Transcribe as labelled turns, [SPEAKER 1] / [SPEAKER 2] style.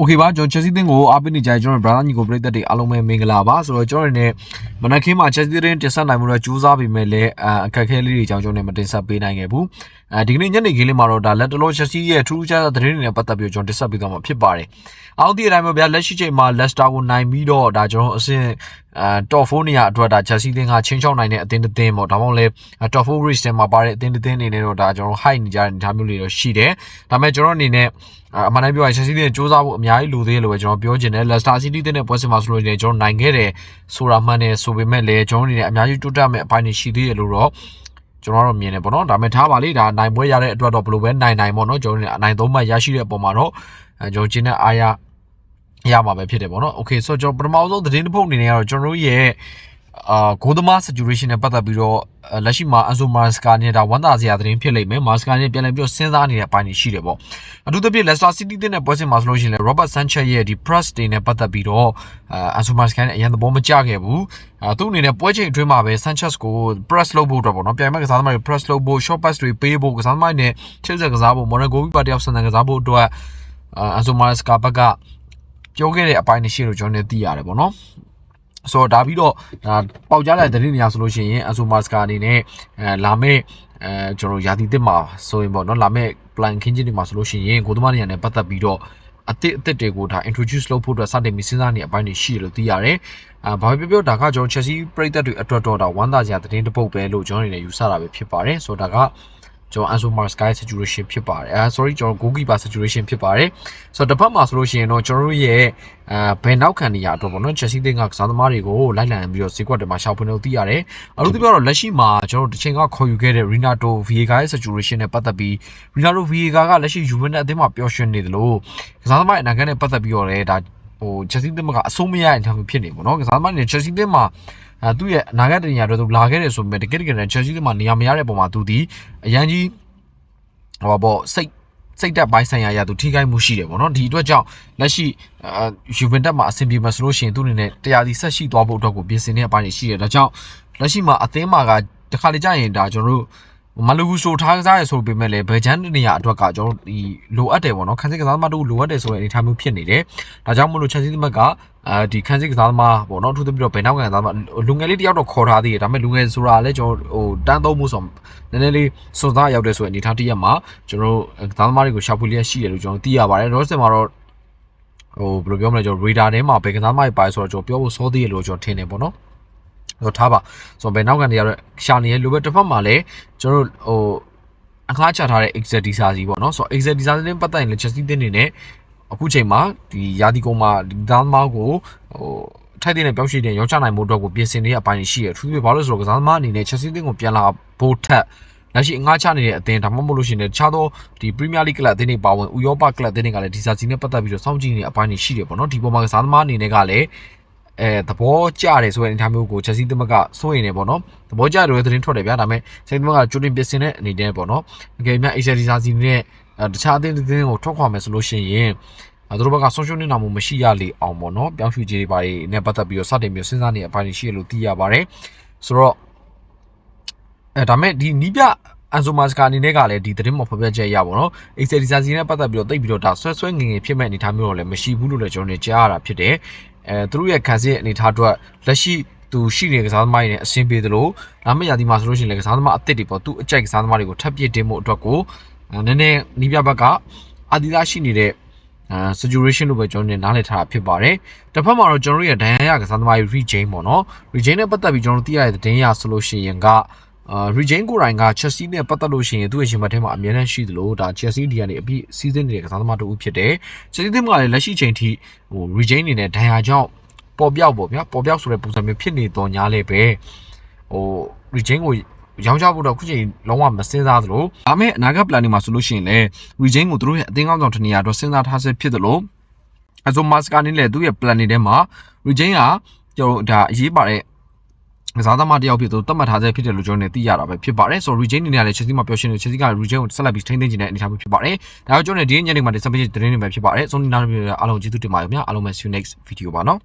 [SPEAKER 1] โอเคပါကျွန်တော် Chelsea တင်းကိုအားပေးနေကြကျွန်တော် brother ညီကိုပြည်သက်တွေအားလုံးပဲမင်္ဂလာပါဆိုတော့ကျွန်တော်တို့ ਨੇ မနက်ခင်းမှာ Chelsea တင်းတင်ဆက်နိုင်မှုတော့ကြိုးစားပြီးမဲ့လည်းအခက်အခဲလေးတွေကြောင့်ကျွန်တော် ਨੇ မတင်ဆက်ပေးနိုင်ခဲ့ဘူးအဲဒီကနေ့ညနေခင်းလေးမှာတော့ဒါလက်တလော Chelsea ရဲ့ထူးခြားတဲ့သတင်းတွေနဲ့ပတ်သက်ပြီးကျွန်တော်တင်ဆက်ပေးသွားမှာဖြစ်ပါတယ်အောက်ဒီအတိုင်းပဲဗျာလက်ရှိချိန်မှာ Leicester ကိုနိုင်ပြီးတော့ဒါကျွန်တော်အဆင့် အဲ top 4နေရာအတွက်ဒါ Chelsea တင်းကချင်းချောင်းနိုင်တဲ့အသင်းတစ်သင်းပေါ့ဒါမှမဟုတ်လဲ top 4 race ထဲမှာပါတဲ့အသင်းတစ်သင်းအနေနဲ့တော့ဒါကျွန်တော် high နေကြတဲ့အနေအထားမျိုးလေးတော့ရှိတယ်ဒါပေမဲ့ကျွန်တော်အနေနဲ့အမှန်တမ်းပြောရင် Chelsea တင်းစူးစမ်းဖို့အများကြီးလိုသေးတယ်လို့ပဲကျွန်တော်ပြောချင်တယ် Leicester City တင်းနဲ့ပွဲစဉ်မှာဆိုလို့ရှိရင်ကျွန်တော်နိုင်ခဲ့တယ်ဆိုတာမှန်တယ်ဆိုပေမဲ့လည်းကျွန်တော်အနေနဲ့အများကြီးတိုးတက်မဲ့အပိုင်းတွေရှိသေးတယ်လို့တော့ကျွန်တော်တို့မြင်တယ်ပေါ့နော်ဒါပေမဲ့ထားပါလေဒါနိုင်ပွဲရတဲ့အတွက်တော့ဘယ်လိုပဲနိုင်နိုင်ပေါ့နော်ကျွန်တော်တို့အနိုင်သုံးမှတ်ရရှိတဲ့အပေါ်မှာတော့အဲကျွန်တော်ကျင်းတဲ့အားရ ရမှာပဲဖြစ်တယ်ပေါ့နော်။ Okay ဆိုတော့ကျွန်တော်ပထမဆုံးသတင်းတစ်ပုဒ်အနေနဲ့ကတော့ကျွန်တော်ရဲ့အာဂိုးသမား situation နဲ့ပတ်သက်ပြီးတော့လက်ရှိမှာအန်ဆိုမာစကာနေတာဝန်တာစရာသတင်းဖြစ်လိမ့်မယ်မာစကာနေပြန်လည်ပြီးတော့စဉ်းစားနေတဲ့အပိုင်းတွေရှိတယ်ပေါ့အထူးသဖြင့် Leicester City တင်းတဲ့ပွဲစဉ်မှာဆိုလို့ရှိရင် Robert Sanchez ရဲ့ဒီ press day နဲ့ပတ်သက်ပြီးတော့အန်ဆိုမာစကာနေအရင်သဘောမကျခဲ့ဘူးသူ့အနေနဲ့ပွဲချိန်အတွင်းမှာပဲ Sanchez ကို press လုပ်ဖို့အတွက်ပေါ့နော်ပြိုင်ဘက်ကစားသမားတွေ press လုပ်ဖို့ short pass တွေပေးဖို့ကစားသမားတွေနဲ့ချိတ်ဆက်ကစားဖို့ Monaco ဘက်ကတယောက်ဆန်ဆန်ကစားဖို့အတွက်အန်ဆိုမာစကာဘက်က ပြောခဲ့တဲ့အပိုင်းတွေရှိလို့ကျွန်တော်လည်းသိရတယ်ပေါ့နော်ဆိုတော့ဒါပြီးတော့ဒါပေါက်ကြားလိုက်တဲ့သတင်းတွေဆိုလို့ရှိရင်အဆိုမာစကာအနေနဲ့အဲလာမဲ့အဲကျွန်တော်ယာတီတစ်မှာဆိုရင်ပေါ့နော်လာမဲ့ plan ခင်းချင်းတွေမှာဆိုလို့ရှိရင်ကိုသမားနေရာနဲ့ပတ်သက်ပြီးတော့အသစ်အသစ်တွေကိုဒါ introduce လုပ်ဖို့အတွက်စတင်ပြီးစဉ်းစားနေအပိုင်းတွေရှိတယ်လို့သိရတယ်။အာဘာပဲပြောပြောဒါကကျွန်တော် Chelsea ပြည်သက်တွေအတွက်တော့ဒါဝမ်းသာစရာသတင်းတစ်ပုဒ်ပဲလို့ကျွန်တော်အနေနဲ့ယူဆတာပဲဖြစ်ပါတယ်။ဆိုတော့ဒါက ကျွန်တော် Anso Marsky situation ဖြစ်ပါတယ်အဲ sorry ကျွန်တော် goalkeeper situation ဖြစ်ပါတယ်ဆိုတော့တစ်ဖက်မှာဆိုလို့ရှိရင်တော့ကျွန်တော်တို့ရဲ့အဲဘယ်နောက်ခံနေရတော့ပေါ့နော် Chelsea တင်းကကစားသမားတွေကိုလိုက်လံပြီးတော့ဈေးကွက်တွေမှာရှောက်ဖွင့်လို့သိရတယ်အခုဒီပြောတော့လက်ရှိမှာကျွန်တော်တို့တစ်ချိန်ကခေါ်ယူခဲ့တဲ့ Renato Vieira ရဲ့ situation နဲ့ပတ်သက်ပြီး Renato Vieira ကလက်ရှိ Juventus အသင်းမှာပျော်ရွှင်နေတယ်လို့ကစားသမားရဲ့အနာဂတ်နဲ့ပတ်သက်ပြီးတော့လည်းဒါဟို Chelsea တင်းကအဆုံးမရတဲ့အထမျိုးဖြစ်နေပေါ့နော်ကစားသမားတွေ Chelsea တင်းမှာ အဲသူ့ရဲ့အနာဂတ်တင်ညာတော့သူလာခဲ့တယ်ဆိုပေမဲ့တကယ်တကယ်နဲ့ Chelsea တင်းမှာနေရာမရတဲ့ပုံမှာသူဒီအရန်ကြီးဟောပေါ့စိတ်စိတ်တက်ပိုင်းဆိုင်ရာအရာသူထိခိုက်မှုရှိတယ်ပေါ့နော်ဒီအတွက်ကြောင့်လက်ရှိအာယူဗင်တက်မှာအဆင်ပြေမှာဆိုလို့ရှိရင်သူ့အနေနဲ့တရားစီဆက်ရှိသွားဖို့အတွက်ကိုပြင်ဆင်တဲ့အပိုင်းတွေရှိတယ်ဒါကြောင့်လက်ရှိမှာအသင်းမှာကတခါလေကြာရင်ဒါကျွန်တော်တို့ မလူဘူးဆိုထားကစားရဆိုပေမဲ့လည်းဘယ်ချမ်းနေရအတွက်ကကျွန်တော်ဒီလိုအပ်တယ်ပေါ့နော်ခန်းစစ်ကစားသမားတို့လိုအပ်တယ်ဆိုတဲ့အနေအထားမျိုးဖြစ်နေတယ်ဒါကြောင့်မလို့ချက်စီသမက်ကအာဒီခန်းစစ်ကစားသမားပေါ့နော်ထူးထူးပြီးတော့ဘယ်နောက်ကန်ကစားသမားလူငယ်လေးတယောက်တော့ခေါ်ထားသေးတယ်ဒါပေမဲ့လူငယ်ဆိုတာလည်းကျွန်တော်ဟိုတန်းသုံးမှုဆိုနည်းနည်းလေးစွန်စားရောက်တယ်ဆိုတဲ့အနေအထားတစ်ရက်မှာကျွန်တော်ကစားသမားတွေကိုရှာဖွေလျက်ရှိတယ်လို့ကျွန်တော်သိရပါတယ်ရောစင်မှာတော့ဟိုဘယ်လိုပြောမလဲကျွန်တော် radar ထဲမှာဘယ်ကစားသမားတွေပါဆိုတော့ကျွန်တော်ပြောဖို့စောသေးတယ်လို့ကျွန်တော်ထင်တယ်ပေါ့နော် ဆိုထားပါဆိုတော့ဘယ်နောက်ကနေရတော့ရှာနေရလိုပဲတစ်ဖက်မှာလည်းကျွန်တော်ဟိုအခါချထားတဲ့ exact design စီပေါ့နော်ဆိုတော့ exact design နဲ့ပတ်သက်ရင်လည်း Chelsea တင်းနေနဲ့အခုချိန်မှာဒီယာဒီကုံမှာဒီသားသမားကိုဟိုထိုက်တဲ့ပြောင်းရွှေ့တဲ့ရောင်းချနိုင်မှုအတွက်ကိုပြင်ဆင်နေတဲ့အပိုင်းရှိရအထူးသဖြင့်ဘာလို့ဆိုတော့ကစားသမားအနေနဲ့ Chelsea တင်းကိုပြန်လာဖို့ထက်လက်ရှိအငှားချနေတဲ့အသင်းဒါမှမဟုတ်လို့ရှိရင်တခြားသောဒီ Premier League ကလပ်အသင်းတွေပါဝင်ဥရောပကလပ်အသင်းတွေကလည်းဒီစာစီနဲ့ပတ်သက်ပြီးတော့စောင့်ကြည့်နေတဲ့အပိုင်းတွေရှိတယ်ပေါ့နော်ဒီပေါ်မှာကစားသမားအနေနဲ့ကလည်း အဲသဘောကျတယ်ဆိုတဲ့အနေအထားမျိုးကို Chelsea သမက်ကစိုးရင်နေပေါ့နော်သဘောကျတယ်လို့သတင်းထွက်တယ်ဗျာဒါပေမဲ့ Chelsea သမက်ကကြိုတင်ပြင်ဆင်တဲ့အနေနဲ့ပေါ့နော်အကယ်၍ Asia ဒီစာစီနဲ့တခြားအသင်းတစ်သင်းကိုထွက်ခွာမယ်ဆိုလို့ရှိရင်အဲတို့ဘက်ကဆုံးရှုံးနေတာမျိုးမရှိရလေအောင်ပေါ့နော်ပြောင်းရွှေ့ခြင်းတွေပါတွေနဲ့ပတ်သက်ပြီးတော့စတင်ပြီးစဉ်းစားနေတဲ့အပိုင်းတွေရှိရလို့သိရပါတယ်ဆိုတော့အဲဒါမဲ့ဒီနီးပြအန်ဆိုမာစကာအနေနဲ့ကလည်းဒီသတင်းမှာဖော်ပြချက်ရပါတော့။ Excel design နဲ့ပတ်သက်ပြီးတော့တိတ်ပြီးတော့ဒါဆွဲဆွဲငငယ်ဖြစ်မဲ့အနေအထားမျိုးတော့လည်းမရှိဘူးလို့လည်းကျွန်တော်တို့ကြားရတာဖြစ်တယ်။ အဲသူတို့ရဲ့ခံစစ်အနေအထားအတွက်လက်ရှိသူရှိနေတဲ့ကစားသမားတွေနဲ့အဆင်ပြေသလိုဒါမဲ့ရာသီမှာဆိုလို့ရှိရင်လည်းကစားသမားအသစ်တွေပေါ့သူအကြိုက်ကစားသမားတွေကိုထပ်ပြစ်တင်မှုအတွက်ကိုနည်းနည်းနီးပြဘက်ကအာဒီလာရှိနေတဲ့အဲ situation လို့ပဲကျွန်တော်တို့နားလည်ထားတာဖြစ်ပါတယ်။တစ်ဖက်မှာတော့ကျွန်တော်တို့ရဲ့ဒဏ်ရာရကစားသမားတွေ regain ပေါ့နော်။ regain နဲ့ပတ်သက်ပြီးကျွန်တော်တို့သိရတဲ့သတင်းရဆိုလို့ရှိရင်က အာ regain ကိုယ်တိုင်က Chelsea နဲ့ပတ်သက်လို့ရှိရင်သူ့ရဲ့ရှင်မထဲမှာအများနဲ့ရှိသလိုဒါ Chelsea ဒီကနေအပြည့်စီးစင်းနေတဲ့ကစားသမားတို့ဖြစ်တယ်။ Chelsea တင်ကလည်းလက်ရှိချိန်ထိဟို regain အနေနဲ့ဒဏ်ရာကြောင့်ပေါ်ပြောက်ပေါ့ဗျာပေါ်ပြောက်ဆိုတဲ့ပုံစံမျိုးဖြစ်နေတော့ညာလေပဲဟို regain ကိုရောင်းချဖို့တော့ခုချိန်လုံးဝမစင်စားသလိုဒါမဲ့အနာဂတ် plan တွေမှာဆိုလို့ရှိရင်လည်း regain ကိုသူတို့ရဲ့အသင်းကောင်းဆောင်တနေရာတော့စဉ်းစားထားဆဲဖြစ်သလိုအဆိုမာစကာနဲ့လည်းသူ့ရဲ့ plan တွေထဲမှာ regain ကကျွန်တော်ဒါအရေးပါတဲ့ ကစားသမားတယောက်ဖြစ်သူတတ်မှတ်ထားဆဲဖြစ်တယ်လို့ကျွန်တော်နေသိရတာပဲဖြစ်ပါတယ်ဆိုတော့ regain နေရာလည်း Chelsea မှာပြောရှင်းနေ Chelsea က regain ကိုဆက်လက်ပြီးထိန်းသိမ်းနေတဲ့အနေအထားမျိုးဖြစ်ပါတယ်ဒါကြောင့်ကျွန်တော်ဒီညနေမှာဒီ submission သတင်းတွေပဲဖြစ်ပါတယ်ဆုံးနေနားပြီးအားလုံးကျေးဇူးတင်ပါတယ်ခင်ဗျာအားလုံးပဲ see you next video ပါနော်